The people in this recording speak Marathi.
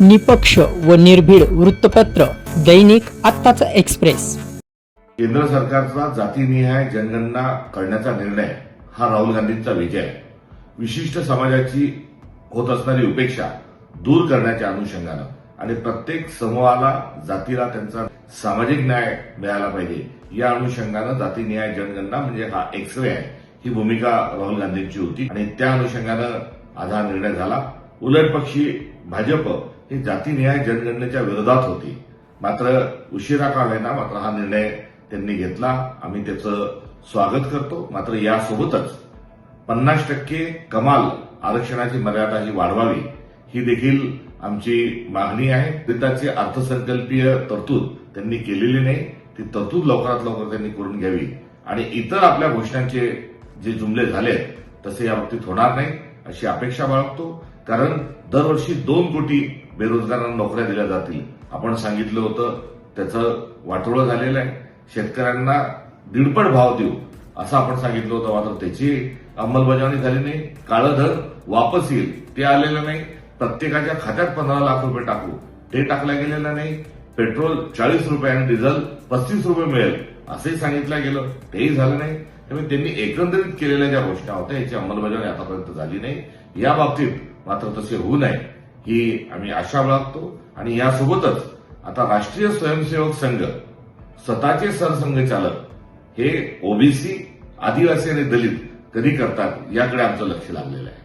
निपक्ष व निर्भीड वृत्तपत्र दैनिक आत्ताचा एक्सप्रेस. केंद्र सरकारचा जातीनिहाय जनगणना करण्याचा निर्णय हा राहुल गांधींचा विजय. आहे विशिष्ट समाजाची होत असणारी उपेक्षा दूर करण्याच्या अनुषंगानं आणि प्रत्येक समूहाला जातीला त्यांचा सामाजिक न्याय मिळाला पाहिजे या अनुषंगानं जातीनिहाय जनगणना म्हणजे हा एक्सरे आहे. ही भूमिका राहुल गांधींची होती आणि त्या अनुषंगानं आज हा निर्णय झाला. उलट पक्षी भाजप ही जातीन्याय जनगणनेच्या विरोधात होती. मात्र उशिरा का होईना मात्र हा निर्णय त्यांनी घेतला. आम्ही त्याचं स्वागत करतो. मात्र यासोबतच पन्नास टक्के कमाल आरक्षणाची मर्यादा ही वाढवावी ही देखील आमची मागणी आहे. त्याची अर्थसंकल्पीय तरतूद त्यांनी केलेली नाही. ती तरतूद लवकरात लवकर त्यांनी करून घ्यावी. आणि इतर आपल्या घोषणांचे जे जुमले झाले आहेत तसे या बाबतीत होणार नाही. अशी अपेक्षा बाळगतो. कारण दरवर्षी दोन कोटी बेरोजगारांना नोकऱ्या दिल्या जातील. आपण सांगितलं होतं त्याचं वाटोळं झालेलं आहे. शेतकऱ्यांना दीडपट भाव देऊ असं आपण सांगितलं होतं. मात्र त्याची अंमलबजावणी झाली नाही. काळं धन वापस येईल ते आलेलं नाही. प्रत्येकाच्या खात्यात पंधरा लाख रुपये टाकू ते टाकलं गेलेलं नाही. पेट्रोल चाळीस रुपये आणि डिझेल पस्तीस रुपये मिळेल असंही सांगितलं गेलं. तेही झालं नाही. त्यामुळे त्यांनी एकंदरीत केलेल्या ज्या घोषणा होत्या याची अंमलबजावणी आतापर्यंत झाली नाही. या बाबतीत मात्र तसे होऊ नये ही आम्ही आशा बाळगतो. आणि यासोबतच आता राष्ट्रीय स्वयंसेवक संघ स्वतःचे सरसंघचालक हे ओबीसी आदिवासी आणि दलित कधी करतात याकडे आमचं लक्ष लागलेलं आहे.